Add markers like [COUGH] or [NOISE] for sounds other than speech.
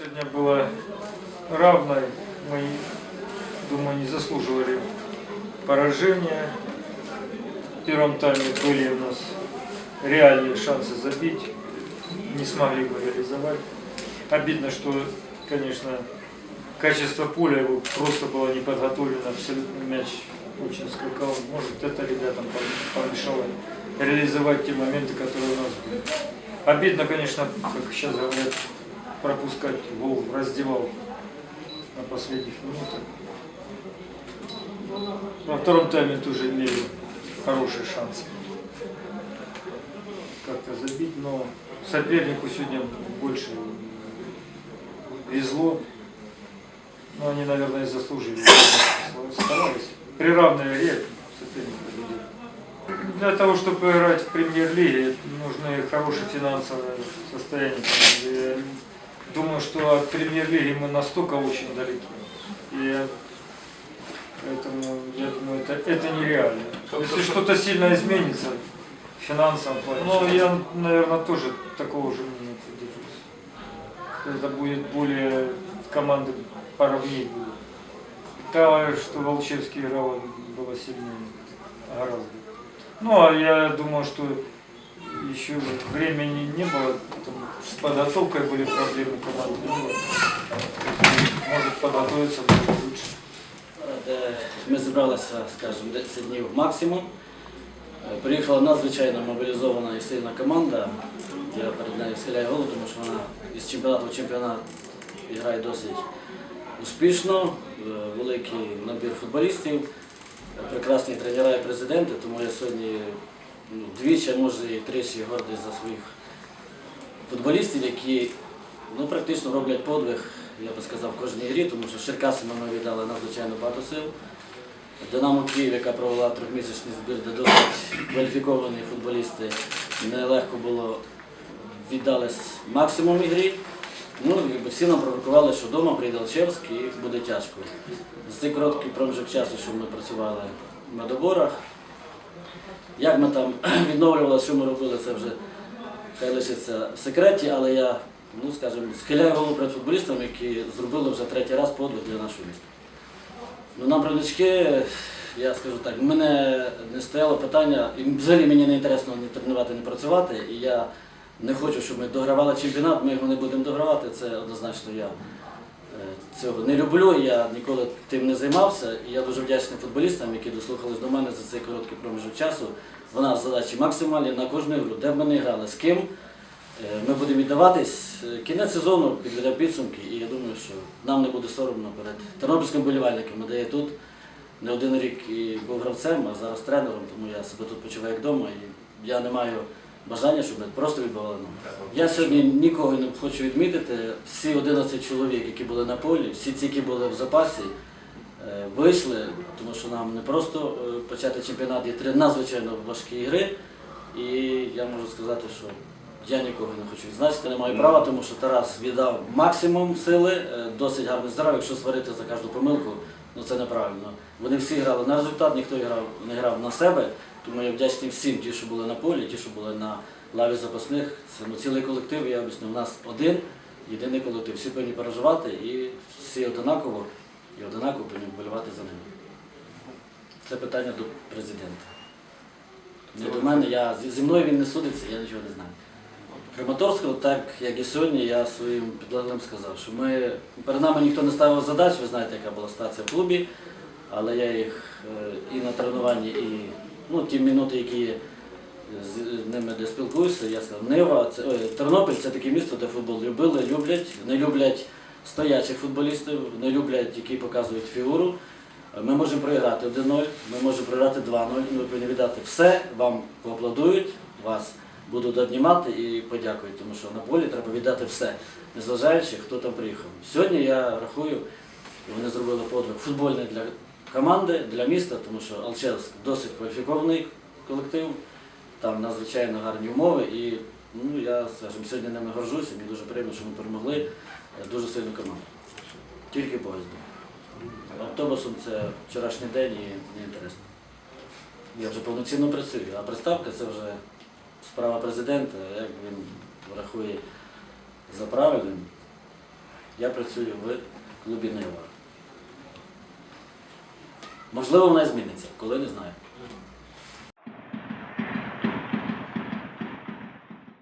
сегодня была равной. Мы, думаю, не заслуживали поражения. В первом тайме были у нас реальные шансы забить. Не смогли бы реализовать. Обидно, что, конечно, качество поля его просто было не подготовлено. Абсолютно мяч очень скакал. Может, это ребятам помешало реализовать те моменты, которые у нас были. Обидно, конечно, как сейчас говорят, пропускать гол в раздевалку на последних минутах. Во втором тайме тоже имели хорошие шансы как-то забить, но сопернику сегодня больше везло. Но они, наверное, и заслужили. Старались. При равной игре соперник победил. Для того, чтобы играть в премьер-лиге, нужны хорошее финансовое состояние. Думаю, что от премьер-лиги мы настолько очень далеки. И поэтому, я думаю, это, это нереально. Если что-то сильно изменится в финансовом плане, но я, наверное, тоже такого же мнения придерживаюсь. Это будет более команды поровнее будут. Та, что Волчевский играл, было сильнее гораздо. Ну, а я думаю, что еще времени не было, там, с подготовкой были проблемы команды. Ну, может подготовиться будет лучше. де ми зібралися, скажімо, 10 днів максимум. Е, Приїхала надзвичайно мобілізована і сильна команда. Я перед нею схиляю голову, тому що вона із чемпіонату в чемпіонат грає досить успішно, Е, великий набір футболістів, е, прекрасні тренера і президенти, тому я сьогодні ну, двічі, може і тричі гордий за своїх футболістів, які ну, практично роблять подвиг, я би сказав, в кожній грі, тому що з Черкасами ми віддали надзвичайно багато сил. Динамо Київ, яка провела трьохмісячний збір, де досить кваліфіковані футболісти, нелегко було віддали максимум ігри. Ну, якби всі нам пророкували, що вдома прийде Алчевськ і буде тяжко. За цей короткий проміжок часу, що ми працювали на доборах, як ми там [CLEARS THROAT] відновлювалися, що ми робили, це вже лишиться в секреті, але я, ну скажімо, схиляю голову перед футболістами, які зробили вже третій раз подвиг для нашого міста. Ну, нам правнички, я скажу так, мене не стояло питання, і взагалі мені не інтересно ні тренувати, ні працювати. І я не хочу, щоб ми догравали чемпіонат, ми його не будемо догравати. Це однозначно я цього не люблю, я ніколи тим не займався. І я дуже вдячний футболістам, які дослухались до мене за цей короткий проміжок часу. В нас задачі максимальні на кожну ігру, де б ми не грали, з ким. Е, Ми будемо віддаватись. Кінець сезону підведемо підсумки, і я думаю, що нам не буде соромно перед тернопільським болівальником, де я тут не один рік і був гравцем, а зараз тренером, тому я себе тут почуваю як вдома. І я не маю бажання, щоб ми просто відбивали нам. Я сьогодні нікого не хочу відмітити. Всі 11 чоловік, які були на полі, всі ці, які були в запасі, е, вийшли, тому що нам не просто е, почати чемпіонат, є три надзвичайно важкі ігри. І я можу сказати, що я нікого не хочу відзначити, не маю права, тому що Тарас віддав максимум сили, е, досить гарно здоров. Якщо сварити за кожну помилку, ну це неправильно. Вони всі грали на результат, ніхто не грав на себе. Тому я вдячний всім, ті, що були на полі, ті, що були на лаві запасних. Це ну, цілий колектив, я об'ясню. У нас один, єдиний колектив. Всі повинні переживати і всі однаково і однаково повинні вболівати за ними. Це питання до президента. Не до мене, я, зі- зі мною він не судиться, я нічого не знаю. Краматорського, так як і сьогодні, я своїм підлеглим сказав, що ми, перед нами ніхто не ставив задач, ви знаєте, яка була ситуація в клубі, але я їх е, і на тренуванні, і ну, ті минути, які з ними де спілкуюся, я сказав, Нива, це, ой, Тернопіль це таке місто, де футбол любили, люблять, не люблять стоячих футболістів, не люблять, які показують фігуру. Ми можемо програти 1-0, ми можемо програти 2-0, ми повинні віддати все, вам поаплодують, вас будуть обнімати і подякують, тому що на полі треба віддати все, незважаючи, хто там приїхав. Сьогодні я рахую, вони зробили подвиг футбольний для команди, для міста, тому що Алчевськ досить кваліфікований колектив, там надзвичайно гарні умови. І ну, я, скажімо, сьогодні ними горжуся, мені дуже приємно, що ми перемогли е, дуже сильну команду. Тільки поїздом. Автобусом це вчорашній день і не інтересно. Я вже повноцінно працюю, а приставка це вже справа президента, як він рахує за правильним. я працюю в клубі Нива. Можливо, вона зміниться, коли не знаю.